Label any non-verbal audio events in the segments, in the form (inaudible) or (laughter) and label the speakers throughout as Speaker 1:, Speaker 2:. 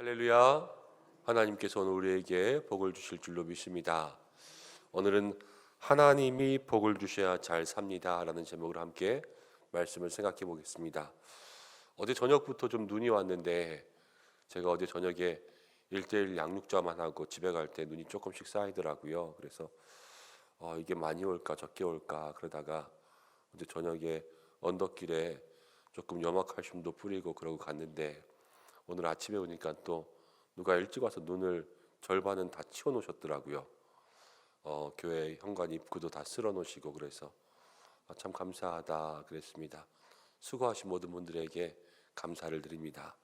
Speaker 1: 할렐루야. 하나님께서 오늘 우리에게 복을 주실 줄로 믿습니다. 오늘은 하나님이 복을 주셔야 잘 삽니다라는 제목으로 함께 말씀을 생각해 보겠습니다. 어제 저녁부터 좀 눈이 왔는데 제가 어제 저녁에 일대일 양육자만 하고 집에 갈 때 눈이 조금씩 쌓이더라고요. 그래서 어, 이게 많이 올까 적게 올까 그러다가 어제 저녁에 언덕길에 조금 염화칼슘도 뿌리고 그러고 갔는데 오늘 아침에 오니까 또 누가 일찍 와서 눈을 절반은 다 치워 놓으셨더라고요. 어, 교회 현관 입구도 다 쓸어 놓으시고 그래서 아, 참 감사하다 그랬습니다. 수고하신 모든 분들에게 감사를 드립니다.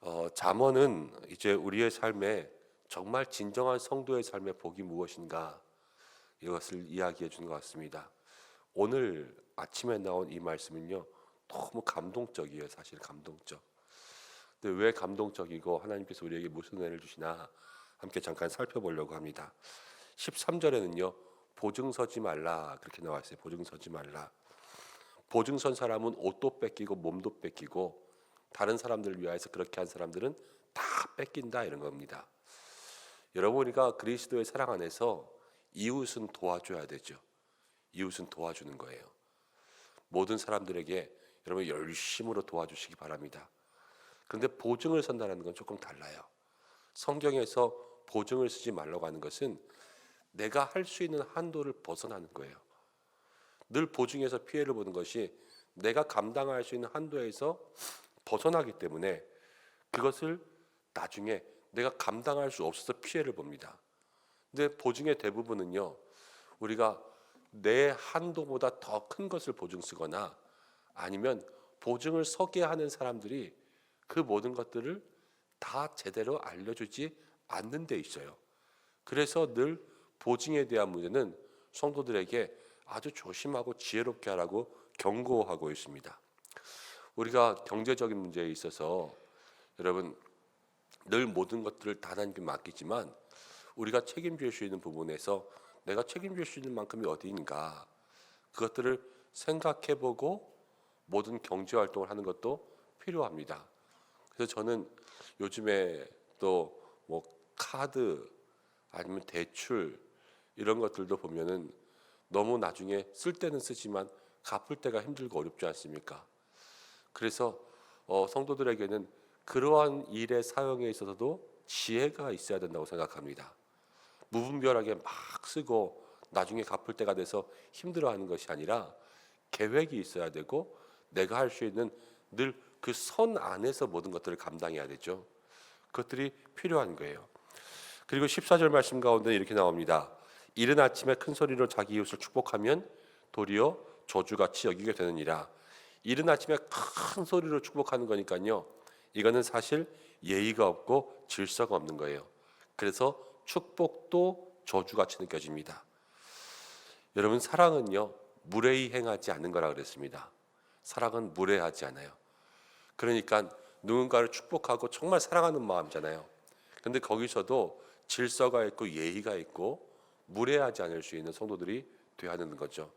Speaker 1: 어, 잠언은 이제 우리의 삶에 정말 진정한 성도의 삶의 복이 무엇인가 이것을 이야기해 주는 것 같습니다. 오늘 아침에 나온 이 말씀은요 너무 감동적이에요. 사실 감동적. 근데 왜 감동적이고 하나님께서 우리에게 무슨 은혜를 주시나 함께 잠깐 살펴보려고 합니다. 13절에는요. 보증 서지 말라 그렇게 나와 있어요. 보증 서지 말라. 보증 선 사람은 옷도 뺏기고 몸도 뺏기고 다른 사람들을 위하여서 그렇게 한 사람들은 다 뺏긴다 이런 겁니다. 여러분 우리가 그리스도의 사랑 안에서 이웃은 도와줘야 되죠. 이웃은 도와주는 거예요. 모든 사람들에게 여러분 열심으로 도와주시기 바랍니다. 그런데 보증을 선다는 건 조금 달라요. 성경에서 보증을 쓰지 말라고 하는 것은 내가 할 수 있는 한도를 벗어나는 거예요. 늘 보증에서 피해를 보는 것이 내가 감당할 수 있는 한도에서 벗어나기 때문에 그것을 나중에 내가 감당할 수 없어서 피해를 봅니다. 근데 보증의 대부분은요, 우리가 내 한도보다 더 큰 것을 보증 쓰거나 아니면 보증을 서게 하는 사람들이 그 모든 것들을 다 제대로 알려주지 않는 데 있어요. 그래서 늘 보증에 대한 문제는 성도들에게 아주 조심하고 지혜롭게 하라고 경고하고 있습니다. 우리가 경제적인 문제에 있어서 여러분 늘 모든 것들을 다 하나님께 맡기지만 우리가 책임질 수 있는 부분에서 내가 책임질 수 있는 만큼이 어디인가 그것들을 생각해보고 모든 경제 활동을 하는 것도 필요합니다. 그래서 저는 요즘에 또 뭐 카드 아니면 대출 이런 것들도 보면은 너무 나중에 쓸 때는 쓰지만 갚을 때가 힘들고 어렵지 않습니까? 그래서 어, 성도들에게는 그러한 일의 사용에 있어서도 지혜가 있어야 된다고 생각합니다. 무분별하게 막 쓰고 나중에 갚을 때가 돼서 힘들어하는 것이 아니라 계획이 있어야 되고 내가 할 수 있는 늘 그 선 안에서 모든 것들을 감당해야 되죠. 그것들이 필요한 거예요. 그리고 14절 말씀 가운데 이렇게 나옵니다. 이른 아침에 큰 소리로 자기 이웃을 축복하면 도리어 저주같이 여기게 되느니라. 이른 아침에 큰 소리로 축복하는 거니까요. 이거는 사실 예의가 없고 질서가 없는 거예요. 그래서 축복도 저주같이 느껴집니다. 여러분 사랑은요 무례히 행하지 않는 거라 그랬습니다. 사랑은 무례하지 않아요. 그러니까 누군가를 축복하고 정말 사랑하는 마음이잖아요. 근데 거기서도 질서가 있고 예의가 있고 무례하지 않을 수 있는 성도들이 되어야 하는 거죠.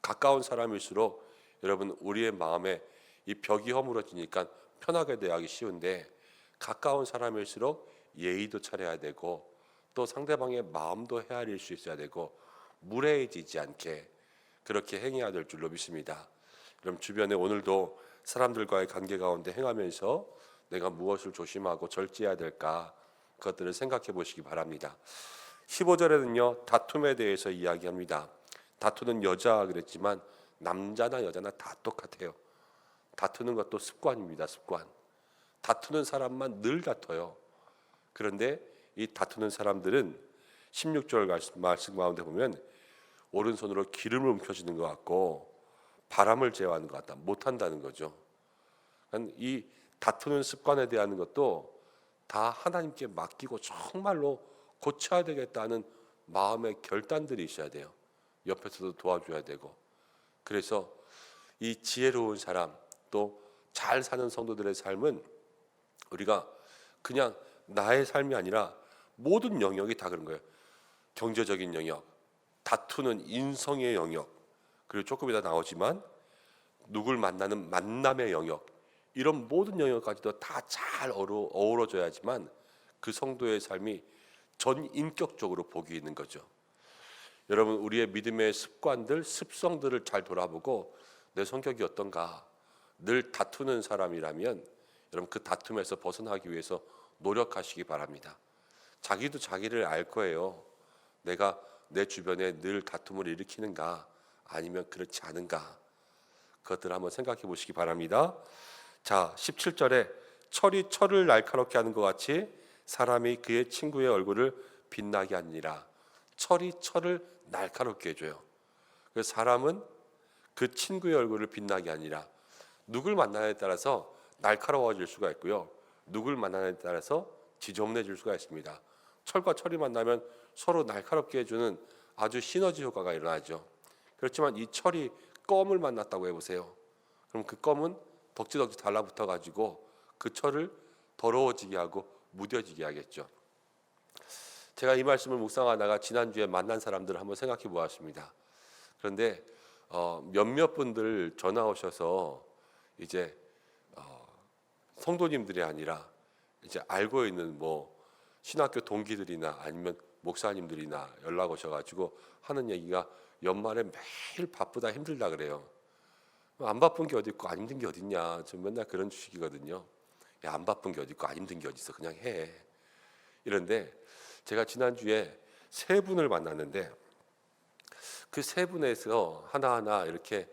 Speaker 1: 가까운 사람일수록 여러분 우리의 마음에 이 벽이 허물어지니까 편하게 대하기 쉬운데 가까운 사람일수록 예의도 차려야 되고 또 상대방의 마음도 헤아릴 수 있어야 되고 무례해지지 않게 그렇게 행해야 될 줄로 믿습니다. 그럼 주변에 오늘도 사람들과의 관계 가운데 행하면서 내가 무엇을 조심하고 절제해야 될까 그것들을 생각해 보시기 바랍니다. 15절에는요 다툼에 대해서 이야기합니다. 다투는 여자 그랬지만 남자나 여자나 다 똑같아요. 다투는 것도 습관입니다. 습관. 다투는 사람만 늘 다퉈요. 그런데 이 다투는 사람들은 16절 말씀 가운데 보면 오른손으로 기름을 움켜쥐는 것 같고 바람을 제어하는 것 같다. 못한다는 거죠. 그러니까 이 다투는 습관에 대한 것도 다 하나님께 맡기고 정말로 고쳐야 되겠다는 마음의 결단들이 있어야 돼요. 옆에서도 도와줘야 되고. 그래서 이 지혜로운 사람 또 잘 사는 성도들의 삶은 우리가 그냥 나의 삶이 아니라 모든 영역이 다 그런 거예요. 경제적인 영역, 다투는 인성의 영역, 그리고 조금 이따 나오지만 누굴 만나는 만남의 영역, 이런 모든 영역까지도 다 잘 어우러져야지만 그 성도의 삶이 전 인격적으로 복이 있는 거죠. 여러분 우리의 믿음의 습관들, 습성들을 잘 돌아보고 내 성격이 어떤가 늘 다투는 사람이라면 여러분 그 다툼에서 벗어나기 위해서 노력하시기 바랍니다. 자기도 자기를 알 거예요. 내가 내 주변에 늘 다툼을 일으키는가 아니면 그렇지 않은가 그것들을 한번 생각해 보시기 바랍니다. 자, 17절에 철이 철을 날카롭게 하는 것 같이 사람이 그의 친구의 얼굴을 빛나게 하니라. 철이 철을 날카롭게 해줘요. 그 사람은 그 친구의 얼굴을 빛나게 하니라. 누굴 만나냐에 따라서 날카로워질 수가 있고요. 누굴 만나냐에 따라서 지저분해질 수가 있습니다. 철과 철이 만나면 서로 날카롭게 해주는 아주 시너지 효과가 일어나죠. 그렇지만 이 철이 껌을 만났다고 해보세요. 그럼 그 껌은 덕지덕지 달라붙어 가지고 그 철을 더러워지게 하고 무뎌지게 하겠죠. 제가 이 말씀을 묵상하다가 지난주에 만난 사람들을 한번 생각해 보았습니다. 그런데 어, 몇몇 분들 전화 오셔서 이제 어, 성도님들이 아니라 이제 알고 있는 뭐 신학교 동기들이나 아니면 목사님들이나 연락 오셔가지고 하는 얘기가 연말에 매일 바쁘다 힘들다 그래요. 안 바쁜 게 어디 있고 안 힘든 게 어딨냐. 저 맨날 그런 주식이거든요. 야, 안 바쁜 게 어디 있고 안 힘든 게 어디 있어. 그냥 해. 이런데 제가 지난주에 세 분을 만났는데 그 세 분에서 하나하나 이렇게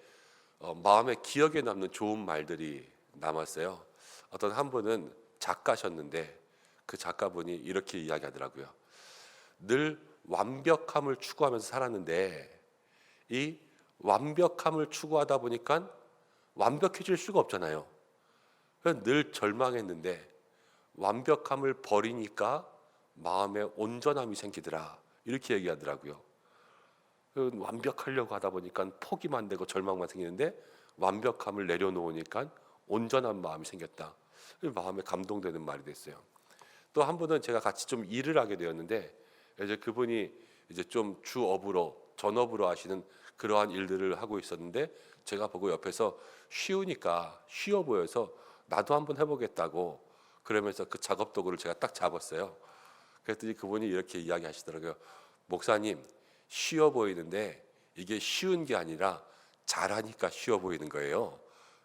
Speaker 1: 어, 마음에 기억에 남는 좋은 말들이 남았어요. 어떤 한 분은 작가셨는데 그 작가분이 이렇게 이야기하더라고요. 늘 완벽함을 추구하면서 살았는데 이 완벽함을 추구하다 보니까 완벽해질 수가 없잖아요. 늘 절망했는데 완벽함을 버리니까 마음에 온전함이 생기더라. 이렇게 얘기하더라고요. 그 완벽하려고 하다 보니까 포기만 되고 절망만 생기는데 완벽함을 내려놓으니까 온전한 마음이 생겼다. 마음에 감동되는 말이 됐어요. 또 한 분은 제가 같이 좀 일을 하게 되었는데 이제 그분이 이제 좀 주업으로 전업으로 하시는 그러한 일들을 하고 있었는데 제가 보고 옆에서 쉬우니까 쉬워 보여서 나도 한번 해보겠다고 그러면서 그 작업 도구를 제가 딱 잡았어요. 그랬더니 그분이 이렇게 이야기하시더라고요. 목사님 쉬워 보이는데 이게 쉬운 게 아니라 잘하니까 쉬워 보이는 거예요.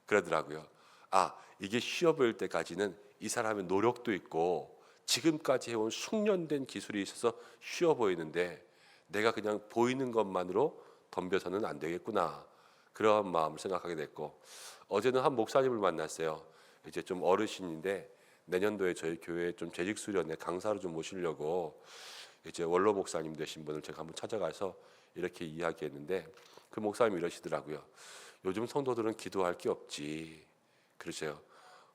Speaker 1: 그러더라고요. 아 이게 쉬워 보일 때까지는 이 사람의 노력도 있고 지금까지 해온 숙련된 기술이 있어서 쉬워 보이는데 내가 그냥 보이는 것만으로 덤벼서는 안 되겠구나 그런 마음을 생각하게 됐고 어제는 한 목사님을 만났어요. 이제 좀 어르신인데 내년도에 저희 교회에 좀 재직 수련회 강사로 좀 모시려고 이제 원로 목사님 되신 분을 제가 한번 찾아가서 이렇게 이야기했는데 그 목사님이 이러시더라고요. 요즘 성도들은 기도할 게 없지. 그러세요.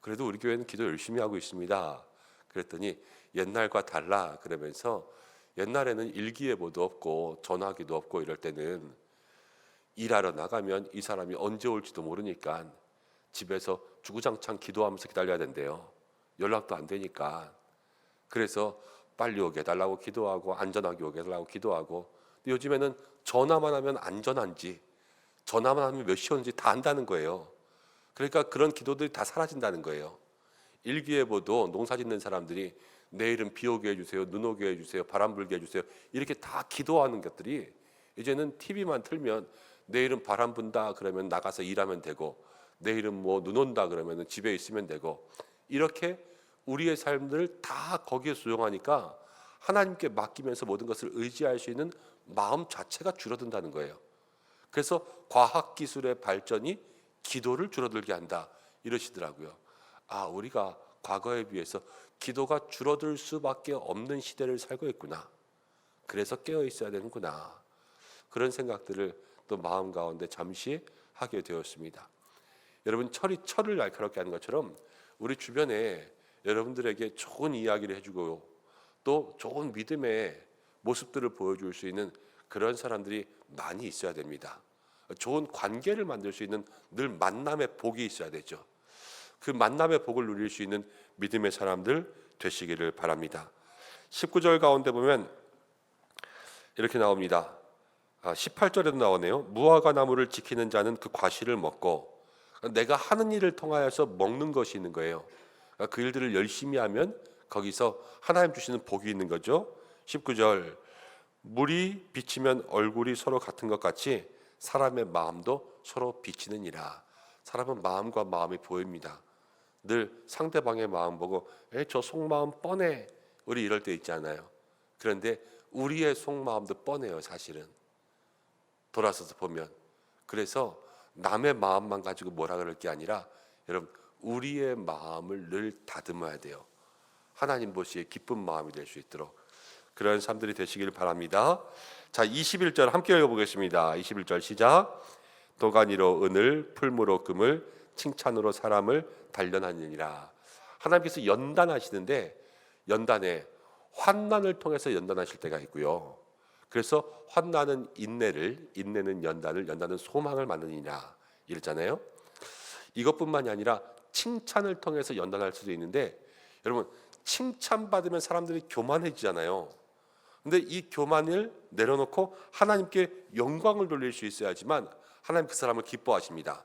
Speaker 1: 그래도 우리 교회는 기도 열심히 하고 있습니다. 그랬더니 옛날과 달라 그러면서 옛날에는 일기예보도 없고 전화기도 없고 이럴 때는 일하러 나가면 이 사람이 언제 올지도 모르니까 집에서 주구장창 기도하면서 기다려야 된대요. 연락도 안 되니까. 그래서 빨리 오게 해달라고 기도하고 안전하게 오게 해달라고 기도하고 요즘에는 전화만 하면 안전한지 전화만 하면 몇 시 오는지 다 안다는 거예요. 그러니까 그런 기도들이 다 사라진다는 거예요. 일기예보도 농사 짓는 사람들이 내일은 비 오게 해주세요, 눈 오게 해주세요, 바람 불게 해주세요 이렇게 다 기도하는 것들이 이제는 TV만 틀면 내일은 바람 분다 그러면 나가서 일하면 되고 내일은 뭐 눈 온다 그러면 집에 있으면 되고 이렇게 우리의 삶들을 다 거기에 수용하니까 하나님께 맡기면서 모든 것을 의지할 수 있는 마음 자체가 줄어든다는 거예요. 그래서 과학 기술의 발전이 기도를 줄어들게 한다 이러시더라고요. 아, 우리가 과거에 비해서 기도가 줄어들 수밖에 없는 시대를 살고 있구나. 그래서 깨어 있어야 되는구나. 그런 생각들을 또 마음 가운데 잠시 하게 되었습니다. 여러분 철이 철을 날카롭게 하는 것처럼 우리 주변에 여러분들에게 좋은 이야기를 해주고 또 좋은 믿음의 모습들을 보여줄 수 있는 그런 사람들이 많이 있어야 됩니다. 좋은 관계를 만들 수 있는 늘 만남의 복이 있어야 되죠. 그 만남의 복을 누릴 수 있는 믿음의 사람들 되시기를 바랍니다. 19절 가운데 보면 이렇게 나옵니다. 아, 18절에도 나오네요. 무화과 나무를 지키는 자는 그 과실을 먹고 내가 하는 일을 통하여서 먹는 것이 있는 거예요. 그러니까 그 일들을 열심히 하면 거기서 하나님 주시는 복이 있는 거죠. 19절 물이 비치면 얼굴이 서로 같은 것 같이 사람의 마음도 서로 비치느니라. 사람은 마음과 마음이 보입니다. 늘 상대방의 마음 보고 에, 저 속마음 뻔해. 우리 이럴 때 있지 않아요. 그런데 우리의 속마음도 뻔해요, 사실은. 돌아서서 보면. 그래서 남의 마음만 가지고 뭐라 그럴 게 아니라 여러분 우리의 마음을 늘 다듬어야 돼요. 하나님 보시기에 기쁜 마음이 될 수 있도록 그런 삶들이 되시길 바랍니다. 자, 21절 함께 읽어보겠습니다. 21절 시작. 도가니로 은을, 풀무로 금을, 칭찬으로 사람을 단련하느니라. 하나님께서 연단하시는데 연단에 환난을 통해서 연단하실 때가 있고요. 그래서 환난은 인내를, 인내는 연단을, 연단은 소망을 만드니라 이랬잖아요. 이것뿐만이 아니라 칭찬을 통해서 연단할 수도 있는데 여러분 칭찬받으면 사람들이 교만해지잖아요. 근데 이 교만을 내려놓고 하나님께 영광을 돌릴 수 있어야지만 하나님 그 사람을 기뻐하십니다.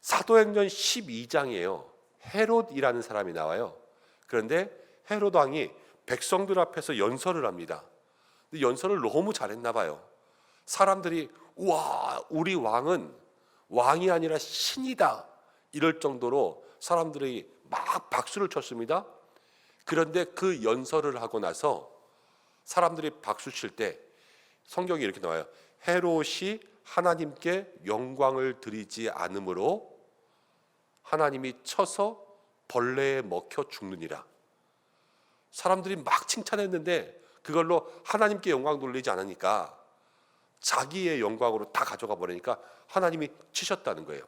Speaker 1: 사도행전 12장이에요. 헤롯이라는 사람이 나와요. 그런데 헤롯 왕이 백성들 앞에서 연설을 합니다. 근데 연설을 너무 잘했나 봐요. 사람들이 우와 우리 왕은 왕이 아니라 신이다 이럴 정도로 사람들이 막 박수를 쳤습니다. 그런데 그 연설을 하고 나서 사람들이 박수 칠 때 성경이 이렇게 나와요. 헤롯이 하나님께 영광을 드리지 않으므로 하나님이 쳐서 벌레에 먹혀 죽느니라. 사람들이 막 칭찬했는데 그걸로 하나님께 영광 돌리지 않으니까 자기의 영광으로 다 가져가 버리니까 하나님이 치셨다는 거예요.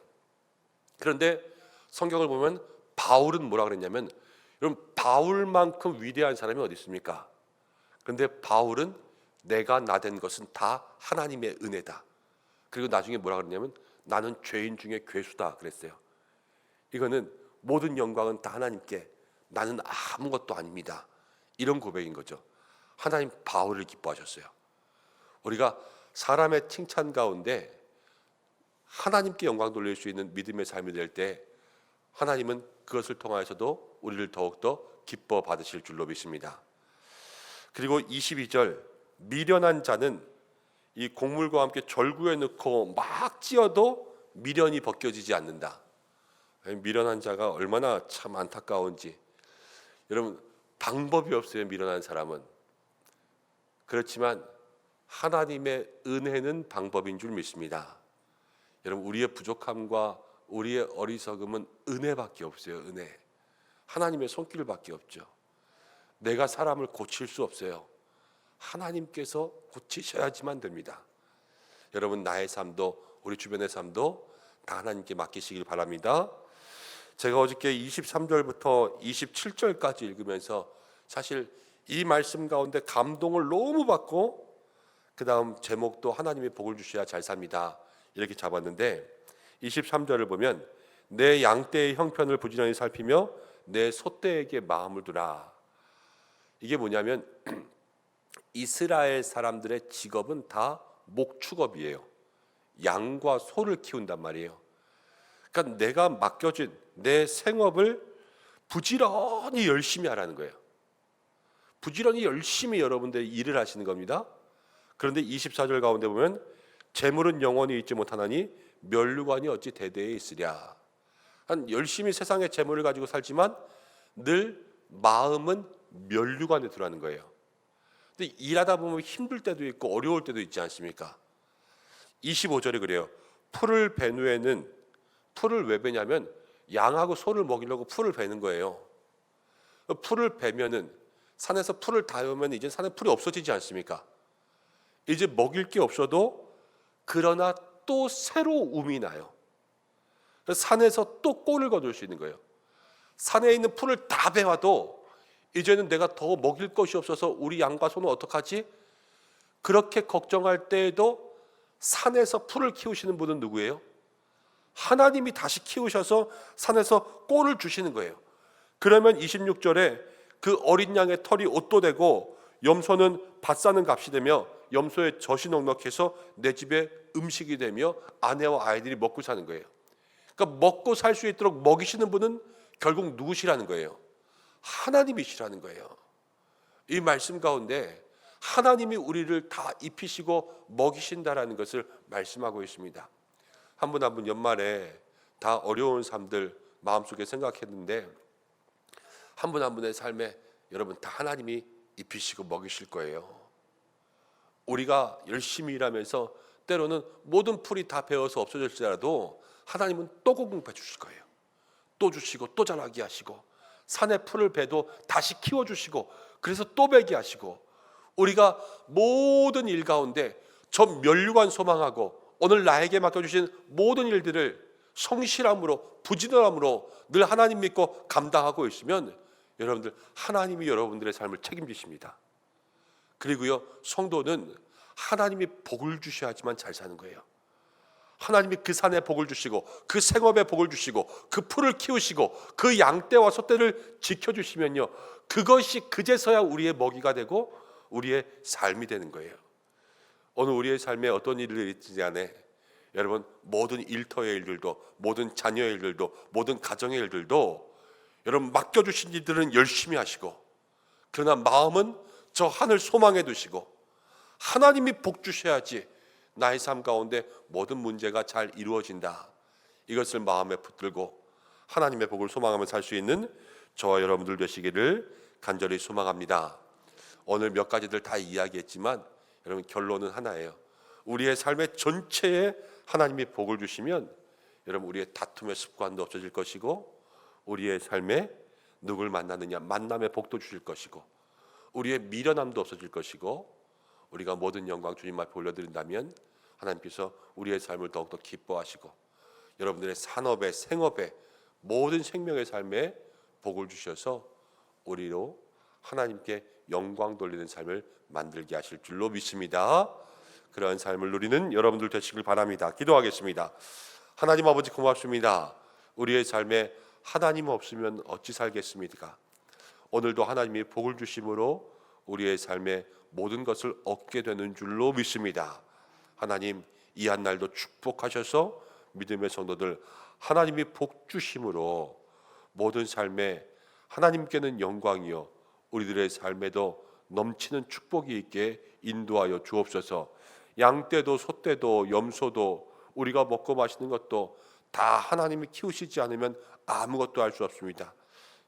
Speaker 1: 그런데 성경을 보면 바울은 뭐라 그랬냐면 여러분 바울만큼 위대한 사람이 어디 있습니까? 그런데 바울은 내가 나 된 것은 다 하나님의 은혜다. 그리고 나중에 뭐라 그랬냐면 나는 죄인 중에 괴수다 그랬어요. 이거는 모든 영광은 다 하나님께 나는 아무것도 아닙니다. 이런 고백인 거죠. 하나님 바울을 기뻐하셨어요. 우리가 사람의 칭찬 가운데 하나님께 영광 돌릴 수 있는 믿음의 삶이 될 때 하나님은 그것을 통하여서도 우리를 더욱더 기뻐 받으실 줄로 믿습니다. 그리고 22절 미련한 자는 이 곡물과 함께 절구에 넣고 막 찧어도 미련이 벗겨지지 않는다. 미련한 자가 얼마나 참 안타까운지 여러분 방법이 없어요 미련한 사람은 그렇지만 하나님의 은혜는 방법인 줄 믿습니다. 여러분 우리의 부족함과 우리의 어리석음은 은혜밖에 없어요. 은혜. 하나님의 손길밖에 없죠. 내가 사람을 고칠 수 없어요. 하나님께서 고치셔야지만 됩니다. 여러분 나의 삶도 우리 주변의 삶도 다 하나님께 맡기시길 바랍니다. 제가 어저께 23절부터 27절까지 읽으면서 사실 이 말씀 가운데 감동을 너무 받고 그 다음 제목도 하나님의 복을 주셔야 잘 삽니다. 이렇게 잡았는데 23절을 보면 내 양떼의 형편을 부지런히 살피며 내 소떼에게 마음을 두라. 이게 뭐냐면 (clears throat) 이스라엘 사람들의 직업은 다 목축업이에요. 양과 소를 키운단 말이에요. 그러니까 내가 맡겨진 내 생업을 부지런히 열심히 하라는 거예요. 부지런히 열심히 여러분들이 일을 하시는 겁니다. 그런데 24절 가운데 보면 재물은 영원히 있지 못하나니 멸류관이 어찌 대대에 있으랴. 한 열심히 세상의 재물을 가지고 살지만 늘 마음은 멸류관에 들어가는 거예요. 근데 일하다 보면 힘들 때도 있고 어려울 때도 있지 않습니까? 25절에 그래요. 풀을 벤 후에는 풀을 왜 베냐면 양하고 소를 먹이려고 풀을 베는 거예요. 풀을 베면은 산에서 풀을 닿으면 이제 산에 풀이 없어지지 않습니까? 이제 먹일 게 없어도 그러나 또 새로 움이 나요. 산에서 또 꼴을 거둘 수 있는 거예요. 산에 있는 풀을 다 베와도 이제는 내가 더 먹일 것이 없어서 우리 양과 소는 어떡하지? 그렇게 걱정할 때에도 산에서 풀을 키우시는 분은 누구예요? 하나님이 다시 키우셔서 산에서 꼴을 주시는 거예요. 그러면 26절에 그 어린 양의 털이 옷도 되고 염소는 밭 사는 값이 되며 염소의 젖이 넉넉해서 내 집에 음식이 되며 아내와 아이들이 먹고 사는 거예요. 그러니까 먹고 살 수 있도록 먹이시는 분은 결국 누구시라는 거예요? 하나님이시라는 거예요. 이 말씀 가운데 하나님이 우리를 다 입히시고 먹이신다라는 것을 말씀하고 있습니다. 한 분 한 분 연말에 다 어려운 삶들 마음속에 생각했는데 한분한 분의 삶에 여러분 다 하나님이 입히시고 먹이실 거예요. 우리가 열심히 일하면서 때로는 모든 풀이 다 베어서 없어질지라도 하나님은 또 공급해 주실 거예요. 또 주시고 또 자라게 하시고 산에 풀을 베도 다시 키워 주시고 그래서 또 베게 하시고 우리가 모든 일 가운데 저 멸류관 소망하고 오늘 나에게 맡겨 주신 모든 일들을 성실함으로 부지런함으로 늘 하나님 믿고 감당하고 있으면 여러분들 하나님이 여러분들의 삶을 책임지십니다. 그리고요 성도는 하나님이 복을 주셔야지만 잘 사는 거예요. 하나님이 그 산에 복을 주시고 그 생업에 복을 주시고 그 풀을 키우시고 그 양떼와 소떼를 지켜주시면요 그것이 그제서야 우리의 먹이가 되고 우리의 삶이 되는 거예요. 오늘 우리의 삶에 어떤 일을 있지 않에 여러분 모든 일터의 일들도 모든 자녀의 일들도 모든 가정의 일들도 여러분 맡겨주신 일들은 열심히 하시고 그러나 마음은 저 하늘 소망에 두시고 하나님이 복 주셔야지 나의 삶 가운데 모든 문제가 잘 이루어진다. 이것을 마음에 붙들고 하나님의 복을 소망하며 살 수 있는 저와 여러분들 되시기를 간절히 소망합니다. 오늘 몇 가지들 다 이야기했지만 여러분 결론은 하나예요. 우리의 삶의 전체에 하나님이 복을 주시면 여러분 우리의 다툼의 습관도 없어질 것이고 우리의 삶에 누굴 만나느냐 만남의 복도 주실 것이고 우리의 미련함도 없어질 것이고 우리가 모든 영광 주님 앞에 올려드린다면 하나님께서 우리의 삶을 더욱더 기뻐하시고 여러분들의 산업에 생업에 모든 생명의 삶에 복을 주셔서 우리로 하나님께 영광 돌리는 삶을 만들게 하실 줄로 믿습니다. 그러한 삶을 누리는 여러분들 되시길 바랍니다. 기도하겠습니다. 하나님 아버지 고맙습니다. 우리의 삶에 하나님 없으면 어찌 살겠습니까? 오늘도 하나님이 복을 주심으로 우리의 삶에 모든 것을 얻게 되는 줄로 믿습니다. 하나님 이 한 날도 축복하셔서 믿음의 성도들 하나님이 복 주심으로 모든 삶에 하나님께는 영광이요 우리들의 삶에도 넘치는 축복이 있게 인도하여 주옵소서. 양 떼도 소 떼도 염소도 우리가 먹고 마시는 것도 다 하나님이 키우시지 않으면 아무것도 할 수 없습니다.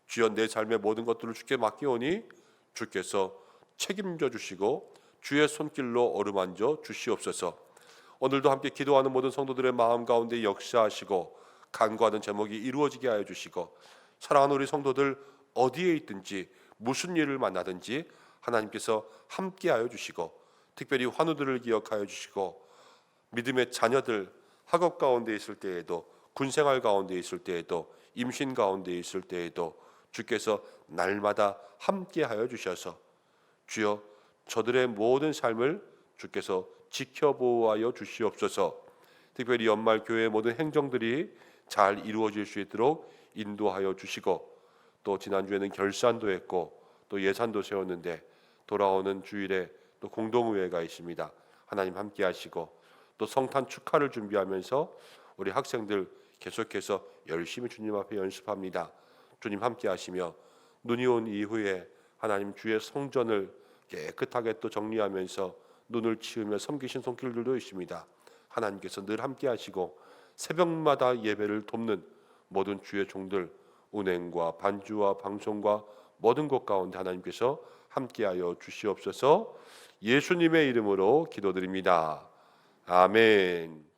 Speaker 1: 주여 내 삶의 모든 것들을 주께 맡기오니 주께서 책임져 주시고 주의 손길로 어루만져 주시옵소서. 오늘도 함께 기도하는 모든 성도들의 마음 가운데 역사하시고 간구하는 제목이 이루어지게 하여 주시고 사랑하는 우리 성도들 어디에 있든지 무슨 일을 만나든지 하나님께서 함께 하여 주시고 특별히 환우들을 기억하여 주시고 믿음의 자녀들 학업 가운데 있을 때에도 군생활 가운데 있을 때에도 임신 가운데 있을 때에도 주께서 날마다 함께 하여 주셔서 주여 저들의 모든 삶을 주께서 지켜보아여 주시옵소서. 특별히 연말 교회 모든 행정들이 잘 이루어질 수 있도록 인도하여 주시고 또 지난주에는 결산도 했고 또 예산도 세웠는데 돌아오는 주일에 또 공동의회가 있습니다. 하나님 함께 하시고 또 성탄 축하를 준비하면서 우리 학생들 계속해서 열심히 주님 앞에 연습합니다. 주님 함께 하시며 눈이 온 이후에 하나님 주의 성전을 깨끗하게 또 정리하면서 눈을 치우며 섬기신 손길들도 있습니다. 하나님께서 늘 함께 하시고 새벽마다 예배를 돕는 모든 주의 종들 운행과 반주와 방송과 모든 것 가운데 하나님께서 함께하여 주시옵소서 예수님의 이름으로 기도드립니다. 아멘.